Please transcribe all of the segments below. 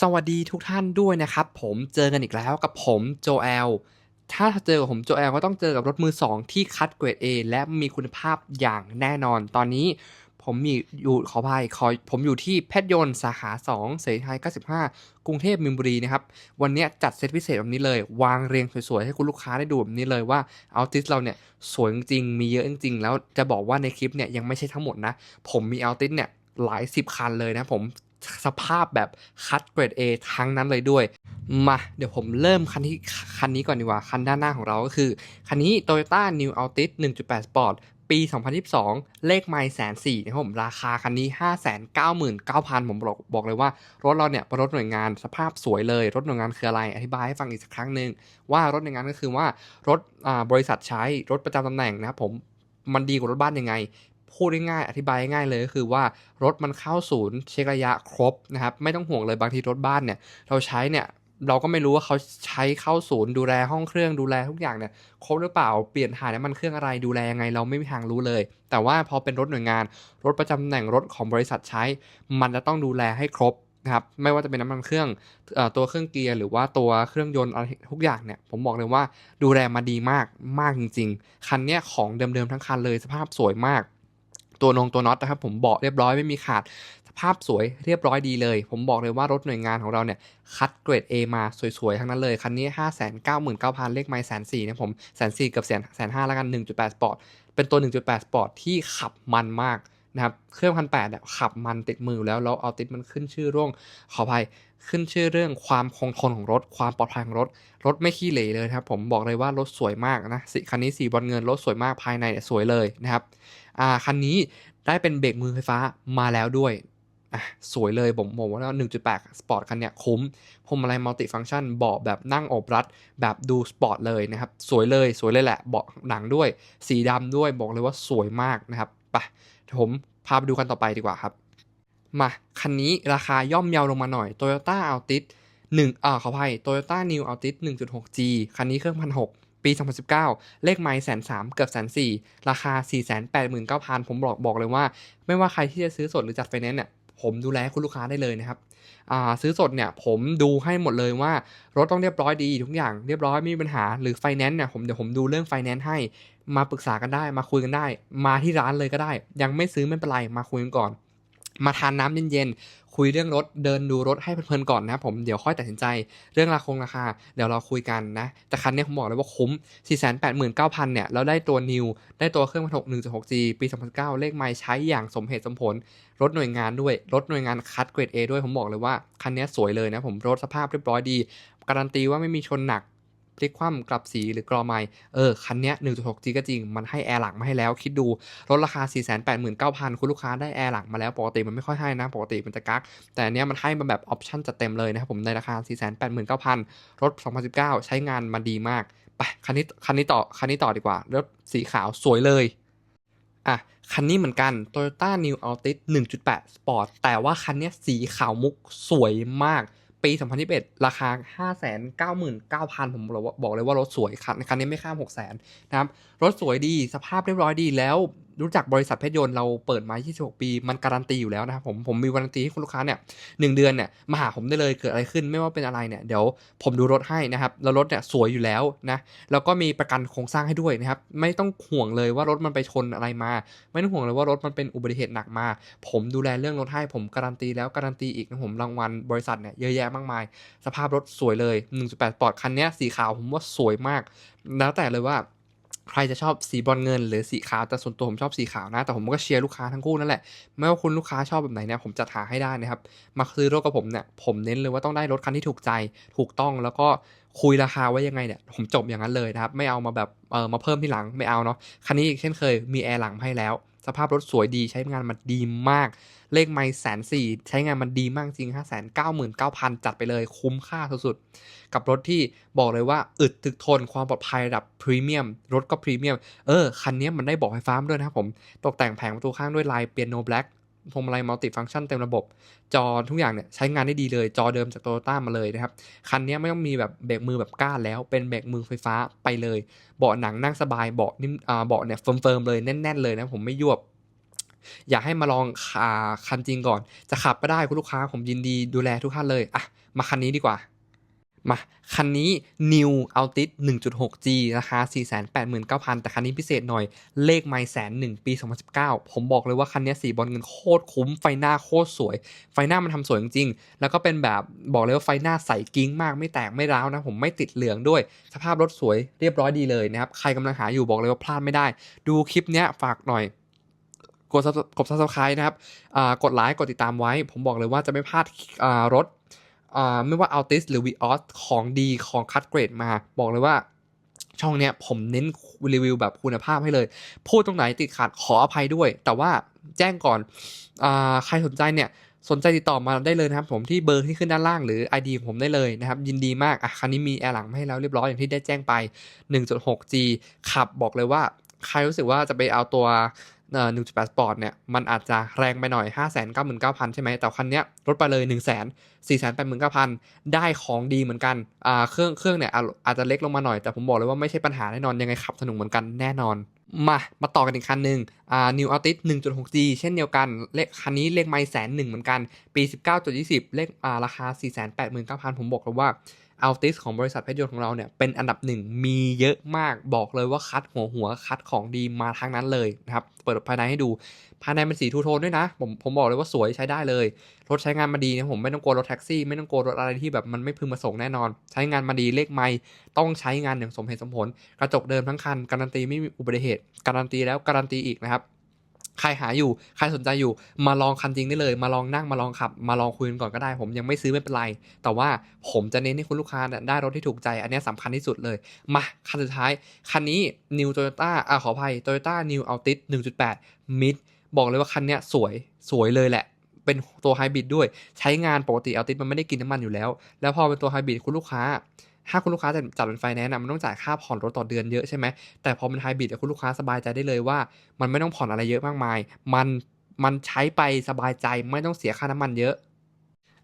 สวัสดีทุกท่านด้วยนะครับ ผมเจอกันอีกแล้วกับผมโจเอล ถ้าเจอกับผมโจเอลก็ต้องเจอกับรถมือ 2 ที่คัดเกรด A และมีคุณภาพอย่างแน่นอน ตอนนี้ผมมีอยู่ขออภัยขอผมอยู่ที่เพชรยนต์สาขา 2 เสรีไทย 95 กรุงเทพมินบุรีนะครับ วันนี้จัดเซตพิเศษแบบนี้เลย วางเรียงสวยๆ ให้คุณลูกค้าได้ดูแบบนี้เลยว่าเอาติสเราเนี่ยสวยจริงมีเยอะจริง แล้วจะบอกว่าในคลิปเนี่ยยังไม่ใช่ทั้งหมดนะ ผมมีเอาติสเนี่ยหลายสิบคันเลยนะผม สภาพแบบคัดเกรด A ทั้งนั้นเลยด้วย มา เดี๋ยวผมเริ่มคันที่คันนี้ก่อนดีกว่า คันด้านหน้าของเราก็คือ คันนี้ Toyota New Altis 1.8 Sport ปี 2022 เลขไมล์แสนสี่นะครับผมราคาคันนี้ 599,000 ผมบอกบอกเลยว่า รถเราเนี่ยเป็นรถหน่วยงานสภาพสวยเลย รถหน่วยงานคืออะไร อธิบายให้ฟังอีกสักครั้งหนึ่งว่ารถหน่วยงานก็คือว่ารถบริษัทใช้รถประจำตำแหน่งนะครับผมมันดีกว่ารถบ้านยังไง พูดง่ายๆอธิบายง่ายๆเลยก็คือว่ารถมันเข้าศูนย์เช็คระยะครบนะครับไม่ต้องห่วงเลยบางทีรถบ้านเนี่ยเราใช้เนี่ยเราก็ไม่รู้ว่าเขาใช้เข้าศูนย์ดูแลห้องเครื่องดูแลทุกอย่างเนี่ยครบหรือเปล่าเปลี่ยนถ่ายน้ำมันเครื่องอะไรดูแลยังไงเราไม่มีทางรู้เลย แต่ว่าพอเป็นรถหน่วยงาน รถประจำตำแหน่งรถของบริษัทใช้ มันจะต้องดูแลให้ครบนะครับไม่ว่าจะเป็นน้ำมันเครื่องตัวเครื่องเกียร์หรือว่าตัวเครื่องยนต์อะไรทุกอย่างเนี่ยผมบอกเลยว่าดูแลมาดีมากมากจริง ๆ คันเนี้ยของเดิมๆทั้งคันเลยสภาพสวยมาก ตัวนงตัวน็อตนะครับผมเบาะเรียบร้อยไม่มีขาดภาพสวยเรียบร้อยดีเลย ผมบอกเลยว่ารถหน่วยงานของเราเนี่ย คัดเกรด A มาสวยๆ ทั้งนั้นเลย คันนี้ 599,000 เลขไมล์แสนสี่นะผมแสนสี่กับแสนแสนห้าแล้วกัน 1.8 Sport เป็นตัว 1.8 Sport ที่ขับมันมากนะครับ เครื่องพันแปดเนี่ยขับมันติดมือแล้ว แล้วเอาติดมันขึ้นชื่อร่วงขออภัย ขึ้นชื่อเรื่องความคงทนของรถ ความปลอดภัยของรถ รถไม่ขี้เหร่เลยครับ ผมบอกเลยว่ารถสวยมากนะสิคันนี้สีบอลเงินรถสวยมากภายในสวยเลยนะครับอ่าคันนี้ได้เป็นเบรกมือไฟฟ้ามาแล้วด้วยอะสวยเลยผมบอกว่า1.8สปอร์ตคันเนี้ยคุ้มพวงมาลัยมัลติฟังก์ชันเบาะแบบนั่งอบรัด แบบดูสปอร์ตเลยนะครับ สวยเลยสวยเลยแหละเบาะหนังด้วย สีดำด้วยบอกเลยว่าสวยมากนะครับไปผมพาไปดูกันต่อไปดีกว่าครับ มาคันนี้ราคาย่อมเยาลงมาหน่อย Toyota Altis 1อ่าขออภัย Toyota New Altis 1.6G คันนี้เครื่องพันหกปี 2019 เลขไมล์แสนสามเกือบแสนสี่ราคา 489,000 ผมบอกบอกเลยว่า ไม่ว่าใครที่จะซื้อสดหรือจัดไฟแนนซ์เนี่ยผมดูแลคุณลูกค้าได้เลยนะครับซื้อสดเนี่ยผมดูให้หมดเลยว่า รถต้องเรียบร้อยดีทุกอย่างเรียบร้อยไม่มีปัญหาหรือไฟแนนซ์เนี่ยผมเดี๋ยวผมดูเรื่องไฟแนนซ์ให้มาปรึกษากันได้ มาคุยกันได้ มาที่ร้านเลยก็ได้ ยังไม่ซื้อไม่เป็นไรมาคุยกันก่อน มาทานน้ำเย็นๆ คุยเรื่องรถ เดินดูรถให้เพลินๆก่อนนะครับผม เดี๋ยวค่อยตัดสินใจ เรื่องราคงราคา เดี๋ยวเราคุยกันนะ แต่คันนี้ผมบอกเลยว่าคุ้ม 489,000 เนี่ยแล้วได้ตัวนิว ได้ตัวเครื่องพันหก 1.6G ปี 2009 เลขไมล์ใช้อย่างสมเหตุสมผล รถหน่วยงานด้วย รถหน่วยงานคัดเกรด A ด้วย ผมบอกเลยว่าคันนี้สวยเลยนะผม รถสภาพเรียบร้อยดี การันตีว่าไม่มีชนหนัก พลิกคว่ำกลับสีหรือกรอไม้เออ คันนี้ย 1.6G ก็จริง มันให้แอร์หลังมาให้แล้ว คิดดูลดราคา 489,000 คุณลูกค้าได้แอร์หลังมาแล้ว ปกติมันไม่ค่อยให้นะ ปกติมันจะกัก แต่เนี้ยมันให้มาแบบออปชั่นจัดเต็มเลยนะครับผมในราคา 489,000รถ2019 ใช้งานมาดีมากไปคันนี้คันนี้ต่อคันนี้ต่อดีกว่ารถสีขาวสวยเลยอะคันนี้เหมือนกัน Toyota New Altis 1.8 Sport แต่ว่าคันนี้สีขาวมุกสวยมาก ปี 2021 ราคา 599,000 ผมบอกเลยว่ารถสวยคันคันนี้ไม่ข้าม 600,000 นะครับ รถสวยดีสภาพเรียบร้อยดีแล้ว รู้จักบริษัทเพชรยนต์เราเปิดมา 26 ปี มันการันตีอยู่แล้วนะครับผมผมมีการันตีให้คุณลูกค้าเนี่ยหเดือนเนี่ยมาหาผมได้เลยเกิดอะไรขึ้นไม่ว่าเป็นอะไรเนี่ยเดี๋ยวผมดูรถให้นะครับแล้วรถเนี่ยสวยอยู่แล้วนะแล้วก็มีประกันโครงสร้างให้ด้วยนะครับไม่ต้องห่วงเลยว่ารถมันไปชนอะไรมา ไม่ต้องห่วงเลยว่ารถมันเป็นอุบัติเหตุหนักมา ผมดูแลเรื่องรถให้ผมการันตีแล้วการันตีอีกนะผมรางวัลบริษัทเนี่ยเยอะแยะมากมาย สภาพรถสวยเลย1.8ปอร์ตคันนี้สีขาวผมว่าสวยมาก แล้วแต่เลยว่า ใครจะชอบสีบอลเงิน หรือสีขาวแต่ส่วนตัวผมชอบสีขาวนะ แต่ผมก็เชียร์ลูกค้าทั้งคู่นั่นแหละไม่ว่าคุณลูกค้าชอบแบบไหนเนี่ยผมจัดหาให้ได้นะครับมาซื้อรถกับผมเนี่ยผมเน้นเลยว่าต้องได้รถคันที่ถูกใจถูกต้องแล้วก็คุยราคาไว้ยังไงเนี่ยผมจบอย่างนั้นเลยนะครับไม่เอามาแบบเออมาเพิ่มที่หลังไม่เอาเนาะคันนี้เช่นเคยมีแอร์หลังให้แล้ว สภาพรถสวยดีใช้งานมันดีมาก เลขไม่แสนสี่ใช้งานมันดีมากจริงห้าแสนเก้าหมื่นเก้าพันจัดไปเลยคุ้มค่าสุดๆ กับรถที่บอกเลยว่าอึดถึกทนความปลอดภัยระดับพรีเมียมรถก็พรีเมียมเออคันนี้มันได้บอกไฟฟ้าด้วยนะครับผม ตกแต่งแผงประตูข้างด้วยลายเปียโนแบล็ก พวงมาลัยมัลติฟังก์ชันเต็มระบบ จอทุกอย่างเนี่ยใช้งานได้ดีเลย จอเดิมจากโตโยต้ามาเลยนะครับ คันนี้ไม่ต้องมีแบบเบรกมือแบบก้านแล้ว เป็นเบรกมือไฟฟ้าไปเลย เบาะหนังนั่งสบาย เบาะนิ่มเบาะเนี่ยเฟิร์มๆเลยแน่น ๆ เลยนะผมไม่ยวบอยากให้มาลองคันจริงก่อน จะขับก็ได้คุณลูกค้าผมยินดีดูแลทุกท่านเลย อะ มาคันนี้ดีกว่า มาคันนี้ New Altis 1.6G ราคา 489,000 แต่คันนี้พิเศษหน่อย เลขไม่แสนหนึ่งปี 2019 ผมบอกเลยว่าคันนี้สีบอลเงินโคตรคุ้ม ไฟหน้าโคตรสวย ไฟหน้ามันทำสวยจริงๆแล้วก็เป็นแบบบอกเลยว่าไฟหน้าใสกิ้งมาก ไม่แตกไม่ร้าวนะ ผมไม่ติดเหลืองด้วย สภาพรถสวยเรียบร้อยดีเลยนะครับ ใครกำลังหาอยู่บอกเลยว่าพลาดไม่ได้ ดูคลิปเนี้ยฝากหน่อยกด Sub- กด subscribe นะครับอ่ากดไลค์กดติดตามไว้ ผมบอกเลยว่าจะไม่พลาดอ่ารถ ไม่ว่า Altis หรือ Vios ของดีของคัดเกรดมา บอกเลยว่าช่องเนี้ยผมเน้นรีวิวแบบคุณภาพให้เลย พูดตรงไหนติดขัดขออภัยด้วย แต่ว่าแจ้งก่อนอใครสนใจเนี่ยสนใจติดต่อมาได้เลยนะครับผมที่เบอร์ที่ขึ้นด้านล่างหรือ ID ของผมได้เลยนะครับยินดีมากอะคันนี้มีแอร์หลังให้แล้วเรียบร้อยอย่างที่ได้แจ้งไป 1.6G ขับบอกเลยว่า ใครรู้สึกว่าจะไปเอาตัว เอ่อ1.8 Sport เนี่ยมันอาจจะแรงไปหน่อย 599,000 ใช่ไหมแต่คันเนี้ยลดไปเลย 1 4 8 9 0 0 0 ได้ของดีเหมือนกันอ่าเครื่องเครื่องเนี่ยอาอาจจะเล็กลงมาหน่อยแต่ผมบอกเลยว่าไม่ใช่ปัญหาแน่นอนยังไงขับสนุกเหมือนกันแน่นอน มามาต่อกันอีกคันหนึ่งอ่า New Altis 1.6G เช่นเดียวกันเลขคันนี้เลขไม่แสนหนึ่งเหมือนกัน ปี 19.20 เลขอ่าราคา 489,000 ผมบอกเลยว่า Altis ของบริษัทเพชรยนต์ของเราเนี่ยเป็นอันดับหนึ่งมีเยอะมากบอกเลยว่าคัดหัวหัวคัดของดีมาทั้งนั้นเลยนะครับ เปิดภายในให้ดูภายในเป็นสีทูโทนด้วยนะ ผมผมบอกเลยว่าสวยใช้ได้เลย รถใช้งานมาดีนะผมไม่ต้องกลัวรถแท็กซี่ไม่ต้องกลัวรถอะไรที่แบบมันไม่พึงประสงค์แน่นอน ใช้งานมาดีเลขไม่ต้องใช้งานอย่างสมเหตุสมผล กระจกเดิมทั้งคันการันตีไม่มีอุบัติเหตุการันตีแล้วการันตีอีกนะครับ ใครหาอยู่ ใครสนใจอยู่ มาลองคันจริงได้เลย มาลองนั่งมาลองขับ มาลองคุยกันก่อนก็ได้ ผมยังไม่ซื้อไม่เป็นไร แต่ว่าผมจะเน้นให้คุณลูกค้าได้รถที่ถูกใจ อันนี้ยสำคัญที่สุดเลย มาคันสุดท้าย คันนี้ New Toyota อ่าขออภัย Toyota New Altis 1.8 Mid บอกเลยว่าคันนี้สวยสวยเลยแหละเป็นตัวไฮบริดด้วย ใช้งานปกติ Altis มันไม่ได้กินน้ำมันอยู่แล้ว แล้วพอเป็นตัวไฮบริดคุณลูกค้า ถ้าคุณลูกค้าจะจัดเป็นไฟแนนซ์อะมันต้องจ่ายค่าผ่อนรถต่อเดือนเยอะใช่ไหมแต่พอเป็นไฮบริดคุณลูกค้าสบายใจได้เลยว่า มันไม่ต้องผ่อนอะไรเยอะมากมาย มันมันใช้ไปสบายใจไม่ต้องเสียค่าน้ำมันเยอะ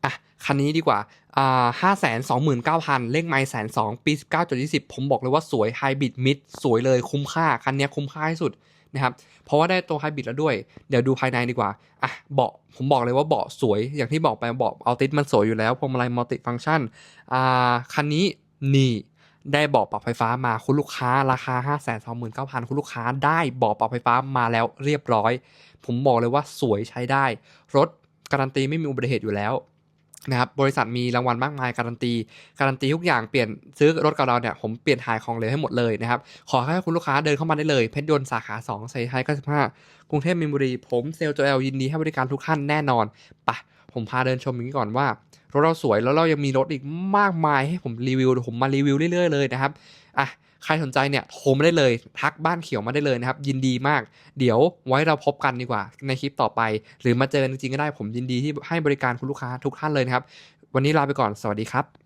อะคันนี้ดีกว่าอ่าห้าแสนสองหมื่นเก้าพันเลขไมล์แสนสองปีสิบเก้าจุดยี่สิบผมบอกเลยว่าสวยไฮบริดมิดสวยเลยคุ้มค่า คันนี้คุ้มค่าที่สุดนะครับเพราะว่าได้ตัวไฮบริดแล้วด้วย เดี๋ยวดูภายในดีกว่าอะเบาะผมบอกเลยว่าเบาะสวยอย่างที่บอกไปเบาะเอาติสมันสวยอยู่แล้วพวงมาลัยมัลติฟังก์ชันอ่าคันนี้ นี่ได้บาะปรับไฟฟ้ามาคุณลูกค้าราคา 5 2 9 0 0 0 คุณลูกค้าได้บาะปรับไฟฟ้ามาแล้วเรียบร้อย ผมบอกเลยว่าสวยใช้ได้ รถการันตีไม่มีอุบัติเหตุอยู่แล้วนะครับบริษัทมีรางวัลมากมายการันตี การันตีทุกอย่างเปลี่ยนซื้อรถกับเราเนี่ยผมเปลี่ยนถ่ายของเลวให้หมดเลยนะครับ ขอให้คุณลูกค้าเดินเข้ามาได้เลย เพชรยนต์สาขา2ไซไฮ95กรุงเทพมีนบุรี ผมเซลล์โจเอลยินดีให้บริการทุกท่านแน่นอนปะผมพาเดินชมอย่างนี้ก่อนว่า รถเราสวยแล้วเรายังมีรถอีกมากมายให้ผมรีวิวผมมารีวิวเรื่อยๆเลยนะครับอะใครสนใจเนี่ยโทรมาได้เลย ทักบ้านเขียวมาได้เลยนะครับ ยินดีมาก เดี๋ยวไว้เราพบกันดีกว่า ในคลิปต่อไป หรือมาเจอจริงๆก็ได้ผมยินดีที่ให้บริการคุณลูกค้าทุกท่านเลยนะครับ วันนี้ลาไปก่อนสวัสดีครับ